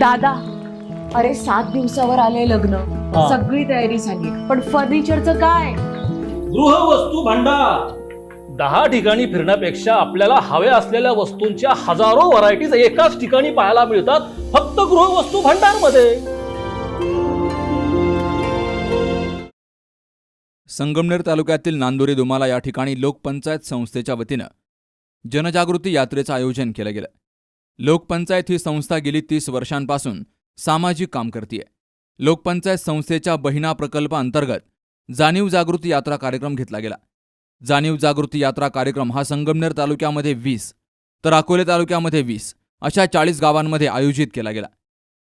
दादा अरे सात दिवसावर आले लग्न. हा. सगळी तयारी झाली. पण फर्निचरचं काय? गृहवस्तू भांडार. दहा ठिकाणी फिरण्यापेक्षा आपल्याला हव्या असलेल्या वस्तूंच्या हजारो व्हरायटीज एकाच ठिकाणी पाहायला मिळतात फक्त गृहवस्तू भांडारमध्ये संगमनेर तालुक्यातील नांदोरी दुमाला या ठिकाणी लोकपंचायत संस्थेच्या वतीनं जनजागृती यात्रेचं आयोजन केलं गेलं. लोकपंचायत ही संस्था गेली तीस वर्षांपासून सामाजिक काम करते लोकपंचायत संस्थेच्या बहिणा प्रकल्पाअंतर्गत जाणीव जागृती यात्रा कार्यक्रम घेतला गेला. जाणीव जागृती यात्रा कार्यक्रम हा संगमनेर तालुक्यामध्ये वीस तर अकोले तालुक्यामध्ये वीस अशा चाळीस गावांमध्ये आयोजित केला गेला.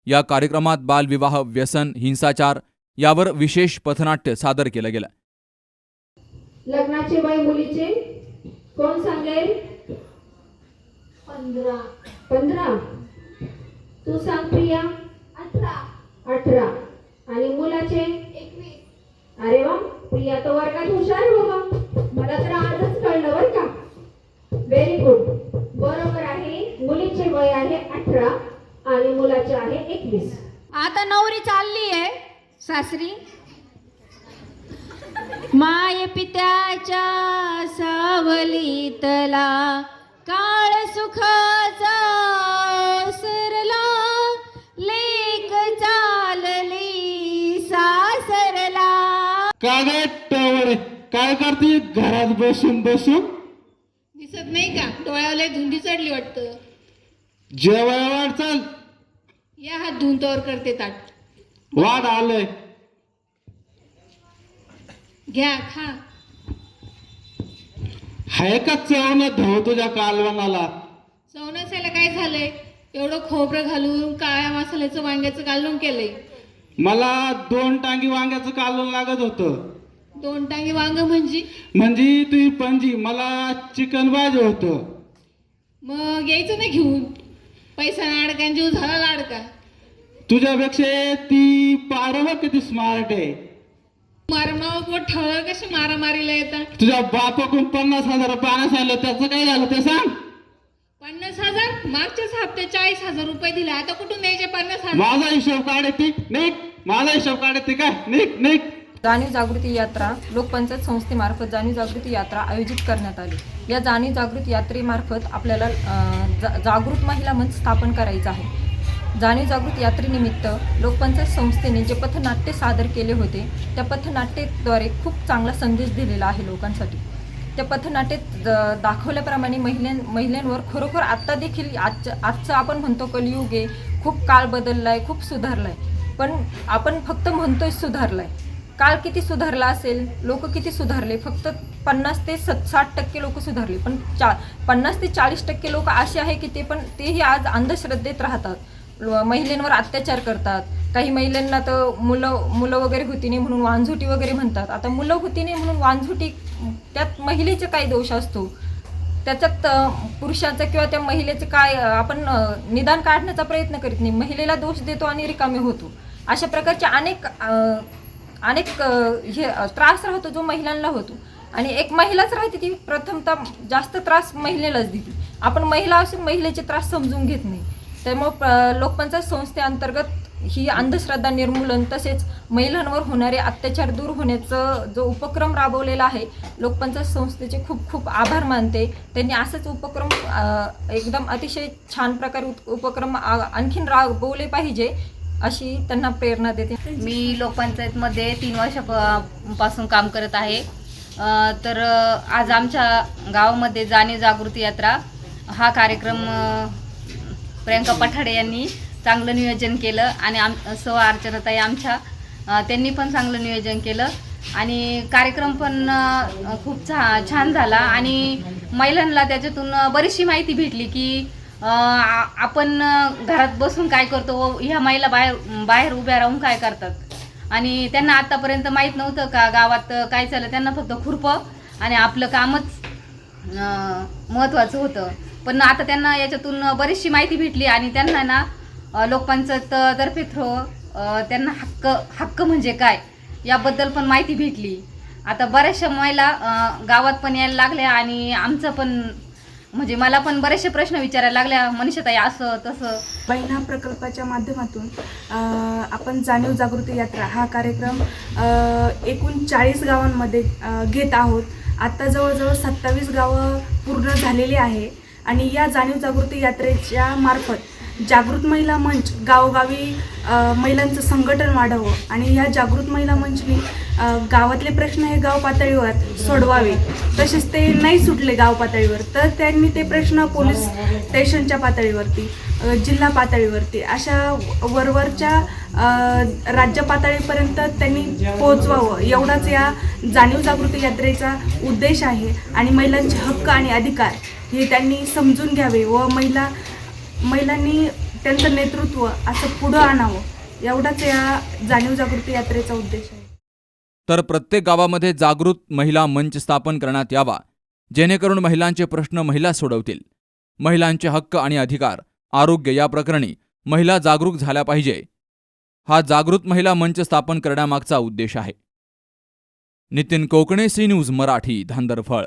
या कार्यक्रमात बालविवाह व्यसन हिंसाचार यावर विशेष पथनाट्य सादर केलं गेलं. लग्नाचे वय मुलीचे कोण सांगेल? पंधरा. पंधरा. तू सांग प्रिया. अठरा. अठरा. आणि मुलाचे? एकवीस. अरे वा प्रिया तर वर्गात हुशार आहे बाबा. मला तर आजच कळलं बरं का. व्हेरी गुड बरोबर आहे मुलीचे वय आहे अठरा आणि मुलाचे आहे एकवीस. आता नवरी चालली आहे सासरी. माय पित्याच्या सावलीतला सुखाचा सरला लेक चालली सासरला. काय गे काय करते? घरात बसून बसून दिसत नाही का? डोळ्याला धुंदी चढली वाटतं. जेवाय वाढ चाल. या हात धुवून तोवर करते ताट. वाढ आलंय. घ्या खा. हाय का चवण धव तुझ्या कालवणाला काय झालंय? एवढं खोबरं घालून काळ्या मसाल्याचं वांग्याचं घालून केलंय. मला दोन टांगी वांग्याचं कालवण लागत होतं. दोन टांगे वांग म्हणजे? म्हणजे तुझी पणजी मला चिकन पाहिजे होतं. मग यायचं ना घेऊन? पैसा नाडका जीव झाला लाडका तुझ्यापेक्षा ती पारव किती स्मार्ट आहे. मारमाव ठळ कशी मारामारीला येतात? तुझ्या बापाकडून पन्नास हजार पाण्यास आलं त्याचं काय झालं ते सांग. पन्नास हजार? मागच्याच हप्ते चाळीस हजार रुपये दिले. आता कुठून द्यायचे पन्नास हजार? माझा हिशोब काढते निक. माझा हिशोब काढते काय निक निक. जाणीव जागृती यात्रा लोकपंचायत संस्थेमार्फत जाणीव जागृती यात्रा आयोजित करण्यात आली. या जाणीव जागृती यात्रेमार्फत आपल्याला अं, जा जागृत महिला मंच स्थापन करायचं आहे. जाणीव जागृती यात्रेनिमित्त लोकपंचायत संस्थेने जे पथनाट्य सादर केले होते त्या पथनाट्याद्वारे खूप चांगला संदेश दिलेला आहे लोकांसाठी. त्या पथनाट्यात द- दाखवल्याप्रमाणे महिलां महिलांवर खरोखर आत्ता देखील आजचं आजचं आपण म्हणतो कलियुग आहे. खूप काळ बदलला आहे खूप सुधारला आहे पण आपण फक्त म्हणतोय सुधारला आहे काळ किती सुधारला असेल लोक किती सुधारले? फक्त पन्नास ते सत साठ टक्के लोक सुधारले. पण चा पन्नास ते चाळीस टक्के लोक असे आहे की ते पण तेही आज अंधश्रद्धेत राहतात. महिलांवर अत्याचार करतात. काही महिलांना तर मुलं मुलं वगैरे होती नाही म्हणून वांझुटी वगैरे म्हणतात. आता मुलं होती नाही म्हणून वांझुटी त्यात महिलेचे काय दोष असतो? त्याच्यात अ, पुरुषाचा किंवा त्या महिलेचं काय आपण निदान काढण्याचा प्रयत्न करीत नाही. महिलेला दोष देतो आणि रिकामे होतो. अशा प्रकारचे अनेक अनेक हे त्रास राहतो जो महिलांना होतो. आणि एक महिलाच राहते ती प्रथमतः जास्त त्रास महिलेलाच देते. आपण महिला असून महिलेचे त्रास समजून घेत नाही. त्यामुळं प- लोकपंचायत संस्थेअंतर्गत ही अंधश्रद्धा निर्मूलन तसेच महिलांवर होणारे अत्याचार दूर होण्याचं जो उपक्रम राबवलेला आहे लोकपंचायत संस्थेचे खूप खूप आभार मानते. त्यांनी असेच उपक्रम एकदम अतिशय छान प्रकारे उपक्रम आ- आणखीन राबवले पाहिजे अशी त्यांना प्रेरणा देते. मी लोकपंचायतमध्ये तीन वर्षापासून काम करत आहे. तर आज आमच्या गावामध्ये जाणीव जागृती यात्रा हा कार्यक्रम प्रियंका पठाडे यांनी चांगलं नियोजन केलं आणि आम सौ अर्चनाताई आमच्या त्यांनी पण चांगलं नियोजन केलं. आणि कार्यक्रम पण खूप छा छान झाला. आणि महिलांना त्याच्यातून बरीचशी माहिती भेटली की आपण घरात बसून काय करतो व ह्या महिला बाहेर बाहेर उभ्या राहून काय करतात. आणि त्यांना आतापर्यंत माहीत नव्हतं का गावात काय चाललं त्यांना फक्त खुरपं आणि आपलं कामच महत्त्वाचं होतं. पण आता त्यांना याच्यातून बरीचशी माहिती भेटली आणि त्यांना ना लोकपंचायत तर्फे थ्रो त्यांना हक्क हक्क म्हणजे काय याबद्दल पण माहिती भेटली. आता बऱ्याचशा महिला गावात पण यायला लागल्या आणि आमचं पण म्हणजे मला पण बरेचसे प्रश्न विचारायला लागल्या मनीषताई असं तसं. बहिणा प्रकल्पाच्या माध्यमातून आपण जाणीव जागृती यात्रा हा कार्यक्रम एकूण चाळीस गावांमध्ये घेत आहोत. आत्ता जवळजवळ सत्तावीस गावं पूर्ण झालेली आहे आणि या जाणीव जागृती यात्रेच्या मार्फत जागृत महिला मंच गावोगावी महिलांचं संघटन वाढावं. आणि या जागृत महिला मंचनी गावातले प्रश्न हे गाव पातळीवर सोडवावे. तसेच ते नाही सुटले गाव पातळीवर तर त्यांनी ते प्रश्न पोलीस स्टेशनच्या पातळीवरती जिल्हा पातळीवरती अशा वरवरच्या राज्य पातळीपर्यंत त्यांनी पोहोचवावं. एवढाच या जाणीव जागृती यात्रेचा उद्देश आहे. आणि महिलांचे हक्क आणि अधिकार हे त्यांनी समजून घ्यावे व महिला महिलांनी त्यांचं नेतृत्व असं पुढं आणावं एवढाच या जाणीव जागृती यात्रेचा उद्देश आहे. तर प्रत्येक गावामध्ये जागृत महिला मंच स्थापन करण्यात यावा जेणेकरून महिलांचे प्रश्न महिला सोडवतील. महिलांचे हक्क आणि अधिकार आरोग्य या प्रकरणी महिला जागरूक झाल्या पाहिजे. हा जागृत महिला मंच स्थापन करण्यामागचा उद्देश आहे. Nitin Kokane C news Marathi Dhandarphal.